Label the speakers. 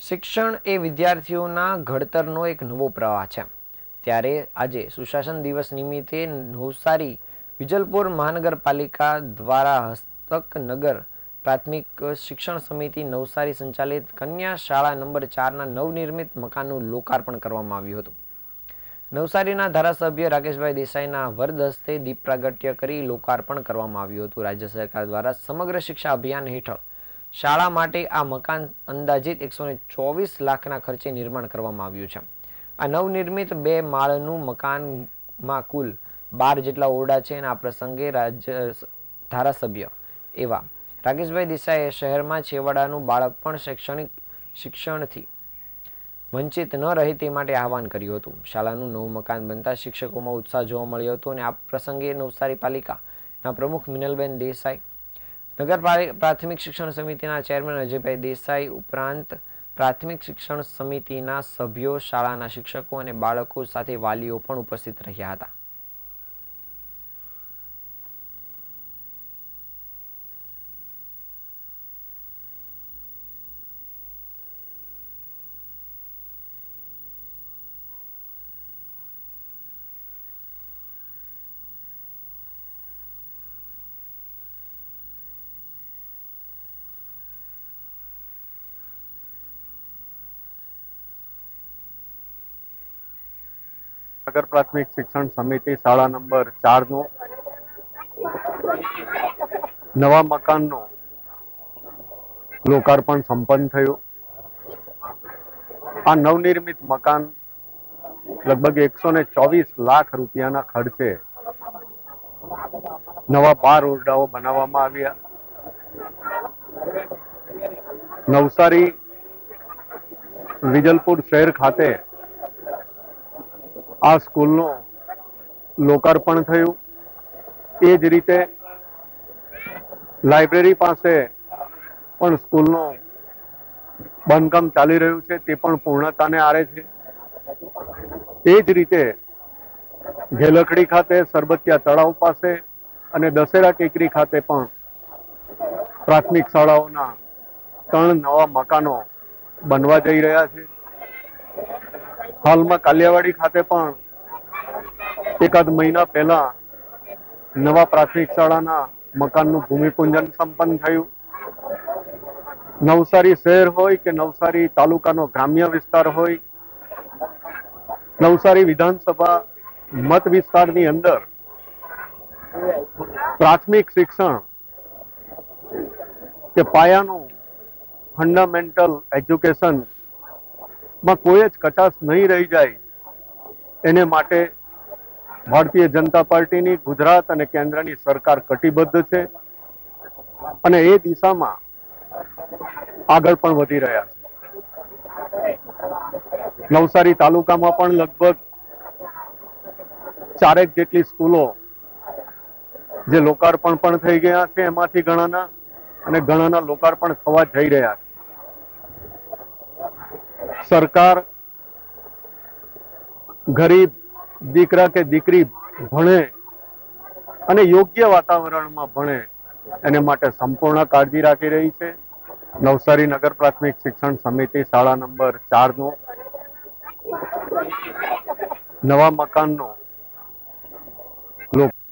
Speaker 1: શિક્ષણ એ વિદ્યાર્થીઓના ઘડતરનો એક નવો પ્રવાહ છે. ત્યારે આજે સુશાસન દિવસ નિમિત્તે નવસારી, વિજલપુર મહાનગરપાલિકા દ્વારા હસ્તક નગર પ્રાથમિક શિક્ષણ સમિતિ નવસારી સંચાલિત કન્યા શાળા નંબર ચારના નવનિર્મિત મકાનનું લોકાર્પણ કરવામાં આવ્યું હતું. નવસારીના ધારાસભ્ય રાકેશભાઈ દેસાઈના વરદ હસ્તે દીપ પ્રાગટ્ય કરી લોકાર્પણ કરવામાં આવ્યું હતું. રાજ્ય સરકાર દ્વારા સમગ્ર શિક્ષા અભિયાન હેઠળ શાળા માટે આ મકાન અંદાજિત એકસો ચોવીસ લાખના ખર્ચે નિર્માણ કરવામાં આવ્યું છે. આ નવનિર્મિત બે માળનું મકાનમાં કુલ બાર જેટલા ઓરડા છે અને આ પ્રસંગે રાજ્ય ધારાસભ્ય એવા રાકેશભાઈ દેસાઈએ શહેરમાં છેવાડાનું બાળક પણ શૈક્ષણિક શિક્ષણથી વંચિત ન રહે તે માટે આહવાન કર્યું હતું. શાળાનું નવું મકાન બનતા શિક્ષકોમાં ઉત્સાહ જોવા મળ્યો હતો અને આ પ્રસંગે નવસારી પાલિકાના પ્રમુખ મિનલબેન દેસાઈ નગર પ્રાથમિક શિક્ષણ સમિતિના ચેરમેન અજયભાઈ દેસાઈ ઉપરાંત પ્રાથમિક શિક્ષણ સમિતિના સભ્યો, શાળાના શિક્ષકો અને બાળકો સાથે વાલીઓ પણ ઉપસ્થિત રહ્યા હતા.
Speaker 2: નગર પ્રાથમિક શિક્ષણ સમિતિ શાળા નંબર ચારનું નવા મકાનનું લોકાર્પણ સંપન્ન થયું. આ નવનિર્મિત મકાન લગભગ એકસો ને ચોવીસ લાખ રૂપિયાના ખર્ચે નવા બાર ઓરડાઓ બનાવવામાં આવ્યા. નવસારી વિજલપુર શહેર ખાતે આ સ્કૂલનું લોકાર્પણ થયું. એ જ રીતે લાઇબ્રેરી પાસે પણ સ્કૂલનું બાંધકામ ચાલી રહ્યું છે, તે પણ પૂર્ણતાને આરે છે. એ જ રીતે ઘેલખડી ખાતે સરબતિયા તળાવ પાસે અને દશેરા ટેકરી ખાતે પણ પ્રાથમિક શાળાઓના ત્રણ નવા મકાનો બનવા જઈ રહ્યા છે. હાલમાં કાલિયાવાડી ખાતે પણ એકાદ મહિના પહેલા નવા પ્રાથમિક શાળાના મકાનનું ભૂમિપૂજન સંપન્ન થયું. નવસારી શહેર હોય કે નવસારી તાલુકાનો ગ્રામ્ય વિસ્તાર હોય, નવસારી વિધાનસભા મત વિસ્તારની અંદર પ્રાથમિક શિક્ષણ કે પાયાનું ફંડામેન્ટલ એજ્યુકેશન માં કોઈ જ કચાશ નહીં રહી જાય. એને માટે ભારતીય જનતા પાર્ટીની, ગુજરાત અને કેન્દ્રની સરકાર કટિબદ્ધ છે અને એ દિશામાં આગળ પણ વધી રહ્યા છે. નવસારી તાલુકામાં પણ લગભગ ચારેક જેટલી સ્કૂલો જે લોકાર્પણ પણ થઈ ગયા છે એમાંથી ઘણાના અને ઘણાના લોકાર્પણ થવા જઈ રહ્યા છે. સરકાર ગરીબ દીકરા કે દીકરી ભણે અને યોગ્ય વાતાવરણમાં ભણે એને માટે સંપૂર્ણ કાળજી રાખી રહી છે. નવસારી નગર પ્રાથમિક શિક્ષણ સમિતિ શાળા નંબર ચારનું નવા મકાનનો